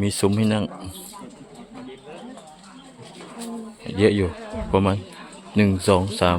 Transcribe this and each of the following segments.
มีซุ้มให้นั่ง เยอะอยู่ ประมาณหนึ่งสองสาม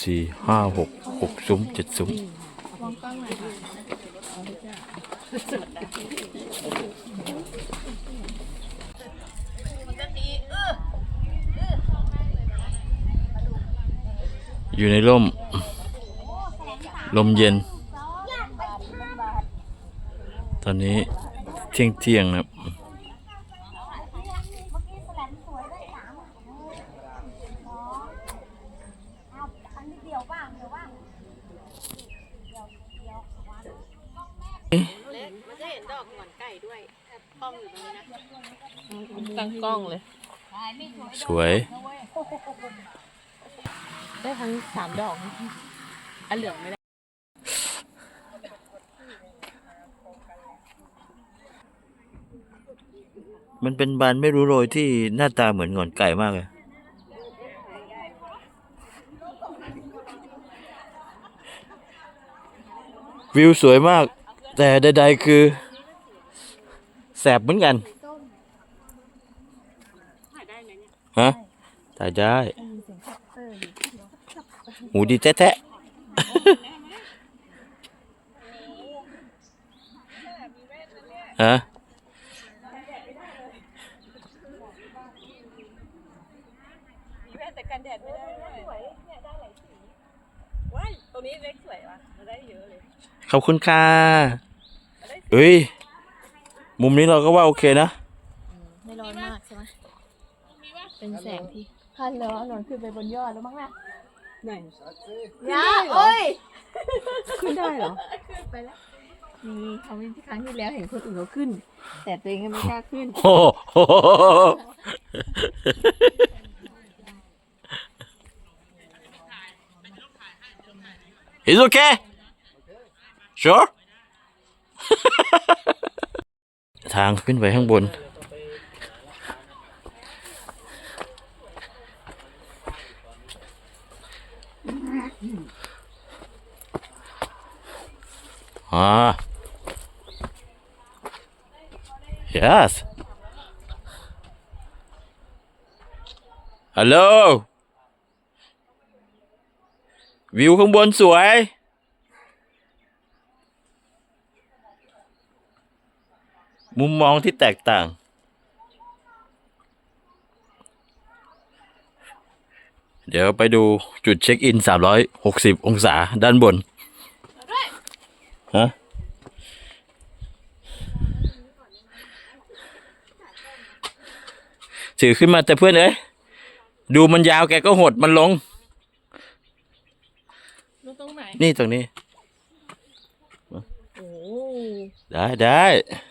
สี่ห้าหกหกซุ้มเจ็ดซุ้มอยู่ในร่ม ลมเย็น ตอนนี้ เที่ยงเที่ยงๆนะครับมันจะเห็นดอกหงอนไก่ด้วยกล้องอยู่ตรงนี้นะตั้งกล้องเลย สวย ได้ทั้งสามดอกนะอันเหลืองไม่ได้ มันเป็นบานไม่รู้โรยที่หน้าตาเหมือนงอนไก่มากเลย วิวสวยมาก แต่ใดๆคือ แสบเหมือนกัน ฮะถ่ายได้หูดีแท้ๆฮะ มีแว่นแต่กันแดดไม่ได้สวยเนี่ยได้หลายสีว้ายตรงนี้เล็กสวยว่ะมันได้เยอะเลย ขอบคุณค่ะเฮ้ย มุมนี้เราก็ว่าโอเคนะ ไม่ร้อนมากใช่ไหมเป็นแสงที่พันแล้วหนอนขึ้นไปบนยอดแล้วมั้งน่ะไหนยาโอ้ย ขึ้นได้เหรอ ไปแล้วนี่เขามีครั้งที่แล้วเห็นคนอื่นเขาขึ้น แต่ตัวเองก็ไม่กล้าขึ้น โอ้โห It's okay Sure ทางขึ้นไปข้างบนอ่า Yes ฮัลโหล วิวข้างบนสวย มุมมองที่แตกต่าง เดี๋ยวไปดูจุดเช็คอิน 360 องศาด้านบนฮะถือขึ้นมาแต่เพื่อนเอ้ยดูมันยาวแกก็หดมันลงรู้ตรงไหนนี่ตรงนี้โอ้ได้ได้โอ้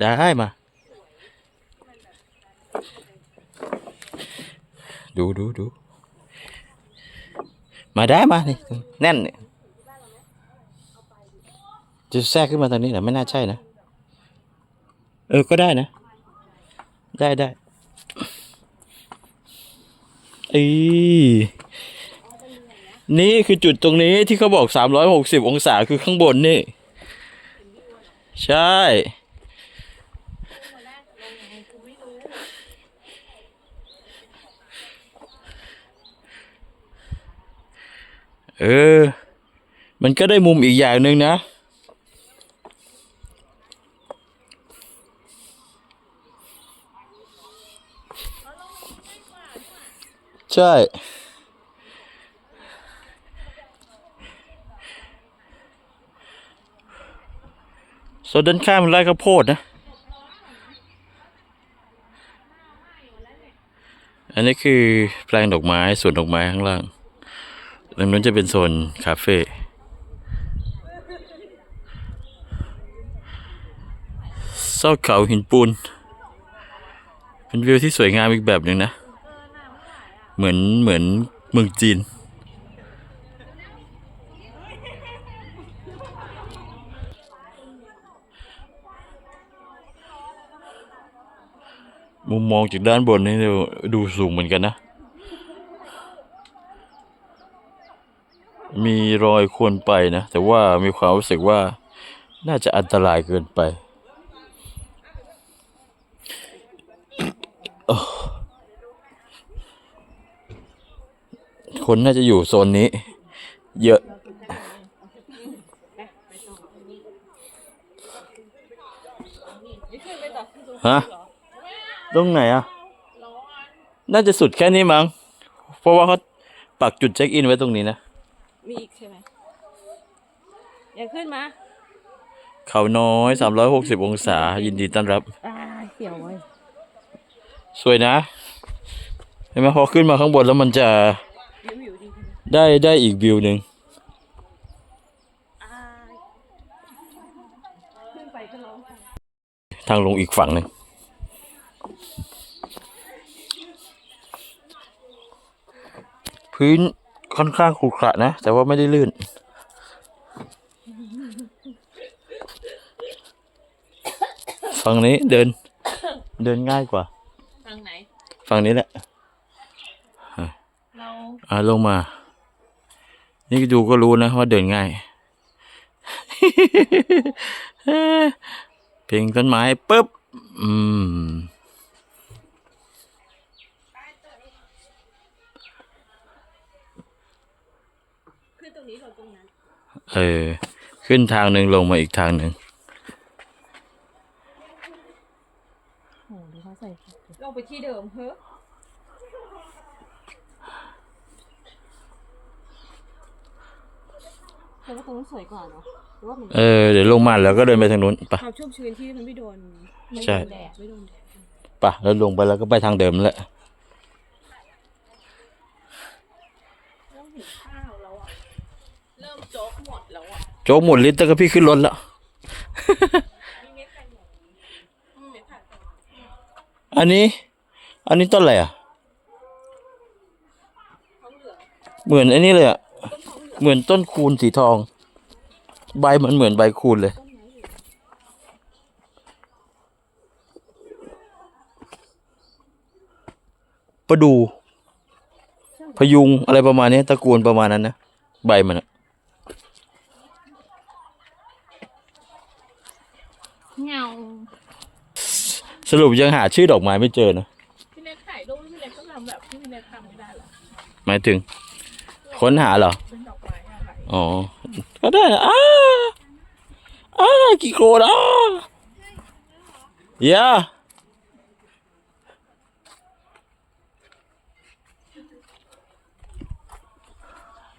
ได้มา ดูดูดู มาได้มานี่แน่นเนี่ยจะแทรกขึ้นมาตรงนี้เหรอไม่น่าใช่นะ เออก็ได้นะ ได้ได้อีนี่คือจุดตรงนี้ที่เขาบอก 360 องศาคือข้างบนนี่ ใช่เออ มันก็ได้มุมอีกอย่างหนึ่งนะ ใช่ โซนด้านข้างมันไร่ข้าวโพดนะ อันนี้คือแปลงดอกไม้สวนดอกไม้ข้างล่างตรงนั้นจะเป็นโซนคาเฟ่เศร้าเขาหินปูน เป็นวิวที่สวยงามอีกแบบหนึ่งนะ เหมือนเหมือนเมืองจีน มุมมองจากด้านบนนี่ดูสูงเหมือนกันนะ มีรอยควนไปนะ แต่ว่ามีความรู้สึกว่าน่าจะอันตรายเกินไป คนน่าจะอยู่โซนนี้ เยอะฮะ ตรงไหนอะ น่าจะสุดแค่นี้มั้ง เพราะว่าเขาปักจุดเช็คอินไว้ตรงนี้นะ มีอีกใช่ไหมยังขึ้นมา เขาน้อย 360 องศา ยินดีต้อนรับ อ่าเขียวไว้สวยนะ เห็นไหมพอขึ้นมาข้างบนแล้วมันจะวิววิวดีขึ้นได้ได้อีกวิวหนึ่ง อ่า ขึ้นไปก็ร้องไห้ทางลงอีกฝั่งหนึ่ง พื้นค่อนข้างขรุขระนะ แต่ว่าไม่ได้ลื่น ฝั่งนี้เดิน เดินง่ายกว่า ทางไหน ฝั่งนี้แหละเราอ่าลงมา นี่ดูก็รู้นะว่าเดินง่าย เพียงต้นไม้ปุ๊บ อืม ขึ้นตรงนี้ลงตรงนั้น เออ ขึ้นทางหนึ่งลงมาอีกทางหนึ่งโอ้ดูเขาใส่ลงไปที่เดิมเฮ้อแต่ว่าตรงนั้นสวยกว่าเนาะหรือว่ามันเออ เดี๋ยวลงมาแล้วก็เดินไปทางนู้นไปะความชุ่มชื้นที่มันไม่โดนไม่ใช่โดนแดดไม่โดนแดด ปะแล้วลงไปแล้วก็ไปทางเดิมนั่นแหละ เริ่มหิวข้าวแล้วอะ เริ่มโจ๊กหมดแล้วอะโจ๊กหมดลิตรแล้วก็พี่ขึ้นรถแล้วมีเม็ดไก่หมดอืมเม็ดผักอันนี้ อันนี้ต้นอะไรอะท้องเหลืองเหมือนไอ้นี่เลยอะต้นท้องเหลืองเหมือนต้นคูณสีทอง ใบมันเหมือนใบคูณเลยต้นไม้เหลืองประดู พยุงอะไรประมาณนี้ตระกูลประมาณนั้นนะ ใบมันอะ เงาสรุปยังหาชื่อดอกไม้ไม่เจอนะพี่เล็กถ่ายรูปพี่เล็กก็ทำแบบที่พี่เล็กทำไม่ได้หรอหมายถึง ค้นหาเหรอเป็นดอกไม้อะไรอ๋อก็ได้นะอ้าอ้ากี่โครนอ้าเยา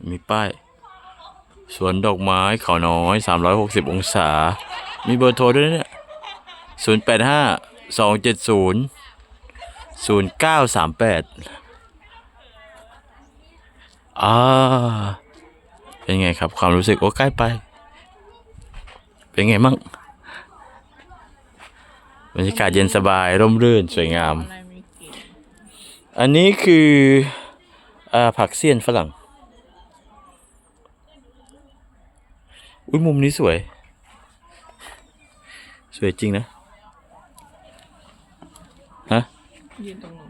มีป้าย สวนดอกไม้เขาน้อย 360 องศา มีเบอร์โทรด้วยนะเจ็ดศูนี่ย085 270 0938อ่าเป็นไงครับ ความรู้สึกโอ้ใกล้ไป เป็นไงมั่งบรรยากาศเย็นสบายร่มรื่นสวยงาม อันนี้คืออ่าผักเสี้ยนฝรั่ง อุ้ยมุมนี้สวย วยจริงนะฮะยืนตรงนู้น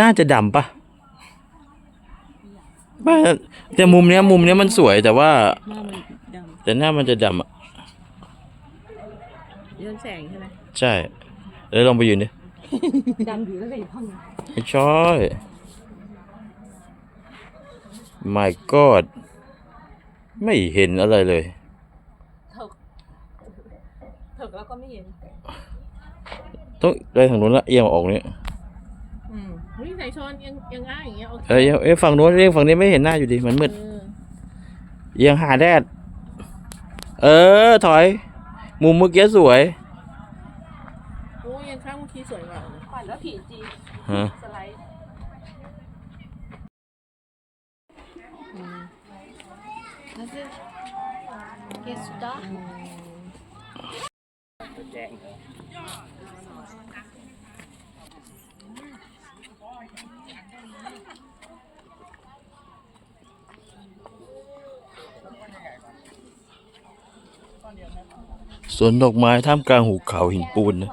น่าจะดำปะไม่แต่มุมเนี้ยมุมเนี้ยมันสวยแต่ว่า หน้ามันดแต่หน้ามันจะดำอะำย้อนแสงใช่ไหมใช่เดี๋ยวลองไปยืนดิดำอยู่ตั้งแต่อยู่ห้องน้ไม่ใช่ my god ไม่เห็นอะไรเลยำเถิก เถิกแล้วก็ไม่เห็นต้องไปทางนู้นละเอียงออกเนี่ยอืมวิ่งใส่ช้อนยังยังง่ายอย่างเงี้ยโอเคเอ้ยเอ้ยฝั่งนู้นเอ้ยฝั่งนี้ไม่เห็นหน้าอยู่ดีมันมืดเออเอียงหาแดด เออ ถอย มุมเมื่อกี้สวยโอ้ยยังข้างเมื่อกี้สวยกว่าปั่นแล้วผีจีฮะสไลด์เกสตา สวนดอกไม้ท่ามกลางหุบเขาหินปูนนะ